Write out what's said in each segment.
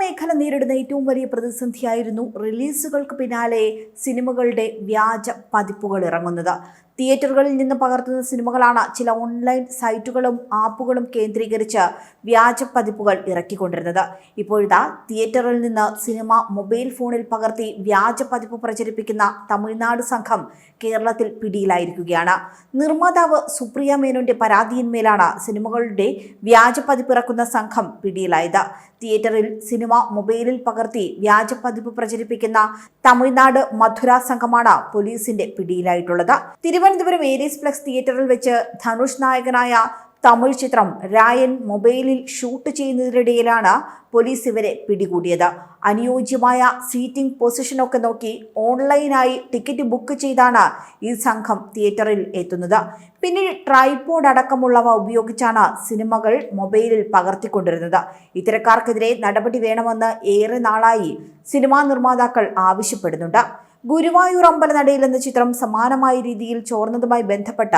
മേഖല നേരിടുന്ന ഏറ്റവും വലിയ പ്രതിസന്ധിയായിരുന്നു റിലീസുകൾക്ക് പിന്നാലെ സിനിമകളുടെ വ്യാജ പതിപ്പുകൾ ഇറങ്ങുന്നത്. തിയേറ്ററുകളിൽ നിന്ന് പകർത്തുന്ന സിനിമകളാണ് ചില ഓൺലൈൻ സൈറ്റുകളും ആപ്പുകളും കേന്ദ്രീകരിച്ച് വ്യാജ പതിപ്പുകൾ ഇറക്കിക്കൊണ്ടിരുന്നത്. ഇപ്പോഴിതാ തിയേറ്ററിൽ നിന്ന് സിനിമ മൊബൈൽ ഫോണിൽ പകർത്തി വ്യാജ പതിപ്പ് പ്രചരിപ്പിക്കുന്ന തമിഴ്നാട് സംഘം കേരളത്തിൽ പിടിയിലായിരിക്കുകയാണ്. നിർമ്മാതാവ് സുപ്രിയ മേനോന്റെ പരാതിയിന്മേലാണ് സിനിമകളുടെ വ്യാജ പതിപ്പ് ഇറക്കുന്ന സംഘം പിടിയിലായത്. തിയേറ്ററിൽ സിനിമ മൊബൈലിൽ പകർത്തി വ്യാജ പതിപ്പ് പ്രചരിപ്പിക്കുന്ന തമിഴ്നാട് മധുര സംഘമാണ് പോലീസിന്റെ പിടിയിലായിട്ടുള്ളത്. തിരുവനന്തപുരം ഏരീസ് ഫ്ലെക്സ് തിയേറ്ററിൽ വെച്ച് ധനുഷ് നായകനായ തമിഴ് ചിത്രം രായൻ മൊബൈലിൽ ഷൂട്ട് ചെയ്യുന്നതിനിടയിലാണ് പോലീസ് ഇവരെ പിടികൂടിയത്. അനുയോജ്യമായ സീറ്റിംഗ് പൊസിഷനൊക്കെ നോക്കി ഓൺലൈനായി ടിക്കറ്റ് ബുക്ക് ചെയ്താണ് ഈ സംഘം തിയേറ്ററിൽ എത്തുന്നത്. പിന്നീട് ട്രൈപോഡ് അടക്കമുള്ളവ ഉപയോഗിച്ചാണ് സിനിമകൾ മൊബൈലിൽ പകർത്തിക്കൊണ്ടിരുന്നത്. ഇത്തരക്കാർക്കെതിരെ നടപടി വേണമെന്ന് ഏറെ നാളായി സിനിമാ നിർമ്മാതാക്കൾ ആവശ്യപ്പെടുന്നുണ്ട്. ഗുരുവായൂർ അമ്പലനടയിൽ എന്ന ചിത്രം സമാനമായ രീതിയിൽ ചോർന്നതുമായി ബന്ധപ്പെട്ട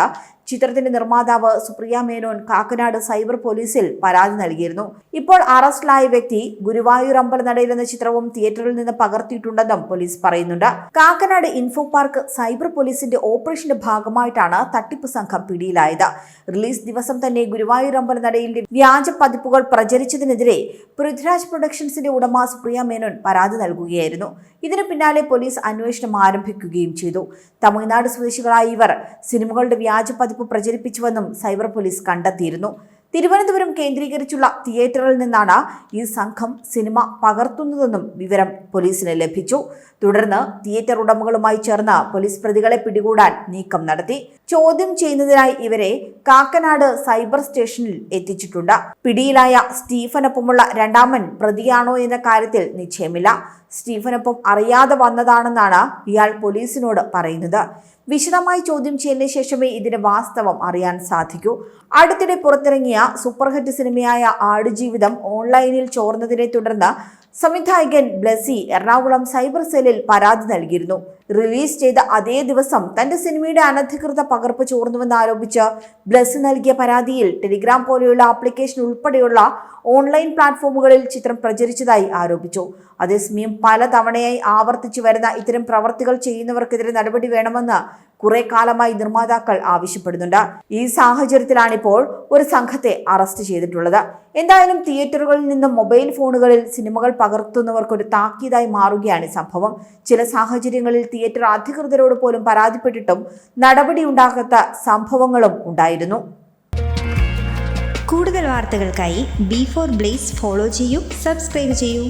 ചിത്രത്തിന്റെ നിർമ്മാതാവ് സുപ്രിയ മേനോൻ കാക്കനാട് സൈബർ പോലീസിൽ പരാതി നൽകിയിരുന്നു. ഇപ്പോൾ അറസ്റ്റിലായ വ്യക്തി ഗുരുവായൂർ അമ്പലനടയിൽ എന്ന ചിത്രവും തിയേറ്ററിൽ നിന്ന് പകർത്തിയിട്ടുണ്ടെന്നും പോലീസ് പറയുന്നുണ്ട്. കാക്കനാട് ഇൻഫോ പാർക്ക് സൈബർ പോലീസിന്റെ ഓപ്പറേഷന്റെ ഭാഗമായിട്ടാണ് തട്ടിപ്പ് സംഘം പിടിയിലായത്. റിലീസ് ദിവസം തന്നെ ഗുരുവായൂർ അമ്പലനടയിലെ വ്യാജ പതിപ്പുകൾ പ്രചരിച്ചതിനെതിരെ പൃഥ്വിരാജ് പ്രൊഡക്ഷൻസിന്റെ ഉടമ സുപ്രിയ മേനോൻ പരാതി നൽകുകയായിരുന്നു. ഇതിനു പിന്നാലെ പോലീസ് അന്വേഷണം ആരംഭിക്കുകയും ചെയ്തു. തമിഴ്നാട് സ്വദേശികളായ ഇവർ സിനിമകളുടെ വ്യാജ പതിപ്പ് പ്രചരിപ്പിച്ചുവെന്നും സൈബർ പോലീസ് കണ്ടെത്തിയിരുന്നു. തിരുവനന്തപുരം കേന്ദ്രീകരിച്ചുള്ള തിയേറ്ററിൽ നിന്നാണ് ഈ സംഘം സിനിമ പകർത്തുന്നതെന്നും വിവരം പോലീസിന് ലഭിച്ചു. തുടർന്ന് തിയേറ്റർ ഉടമകളുമായി ചേർന്ന് പോലീസ് പ്രതികളെ പിടികൂടാൻ നീക്കം നടത്തി. ചോദ്യം ചെയ്യുന്നതിനായി ഇവരെ കാക്കനാട് സൈബർ സ്റ്റേഷനിൽ എത്തിച്ചിട്ടുണ്ട്. പിടിയിലായ സ്റ്റീഫനൊപ്പമുള്ള രണ്ടാമൻ പ്രതിയാണോ എന്ന കാര്യത്തിൽ നിശ്ചയമില്ല. സ്റ്റീഫനൊപ്പം അറിയാതെ വന്നതാണെന്നാണ് ഇയാൾ പോലീസിനോട് പറയുന്നത്. വിശദമായി ചോദ്യം ചെയ്യുന്ന ശേഷമേ ഇതിന് വാസ്തവം അറിയാൻ സാധിക്കൂ. അടുത്തിടെ പുറത്തിറങ്ങിയ സൂപ്പർ ഹിറ്റ് സിനിമയായ ആടുജീവിതം ഓൺലൈനിൽ ചോർന്നതിനെ തുടർന്ന് സംവിധായകൻ ബ്ലസി എറണാകുളം സൈബർ സെല്ലിൽ പരാതി നൽകിയിരുന്നു. റിലീസ് ചെയ്ത അതേ ദിവസം തന്റെ സിനിമയുടെ അനധികൃത പകർപ്പ് ചോർന്നുവെന്ന് ആരോപിച്ച് ബ്ലസ് നൽകിയ പരാതിയിൽ ടെലിഗ്രാം പോലെയുള്ള ആപ്ലിക്കേഷൻ ഉൾപ്പെടെയുള്ള ഓൺലൈൻ പ്ലാറ്റ്ഫോമുകളിൽ ചിത്രം പ്രചരിച്ചതായി ആരോപിച്ചു. അതേസമയം പലതവണയായി ആവർത്തിച്ചു വരുന്ന ഇത്തരം പ്രവർത്തികൾ ചെയ്യുന്നവർക്കെതിരെ നടപടി വേണമെന്ന് കുറെ കാലമായി നിർമ്മാതാക്കൾ ആവശ്യപ്പെടുന്നുണ്ട്. ഈ സാഹചര്യത്തിലാണിപ്പോൾ ഒരു സംഘത്തെ അറസ്റ്റ് ചെയ്തിട്ടുള്ളത്. എന്തായാലും തിയേറ്ററുകളിൽ നിന്നും മൊബൈൽ ഫോണുകളിൽ സിനിമകൾ പകർത്തുന്നവർക്കൊരു താക്കീതായി മാറുകയാണ് സംഭവം. ചില സാഹചര്യങ്ങളിൽ തിയേറ്റർ അധികൃതരോട് പോലും പരാതിപ്പെട്ടിട്ടും നടപടി ഉണ്ടാകാത്ത സംഭവങ്ങളും ഉണ്ടായിരുന്നു. കൂടുതൽ വാർത്തകൾക്കായി ബി ഫോർ ബ്ലേസ് ഫോളോ ചെയ്യൂ സബ്സ്ക്രൈബ് ചെയ്യൂ.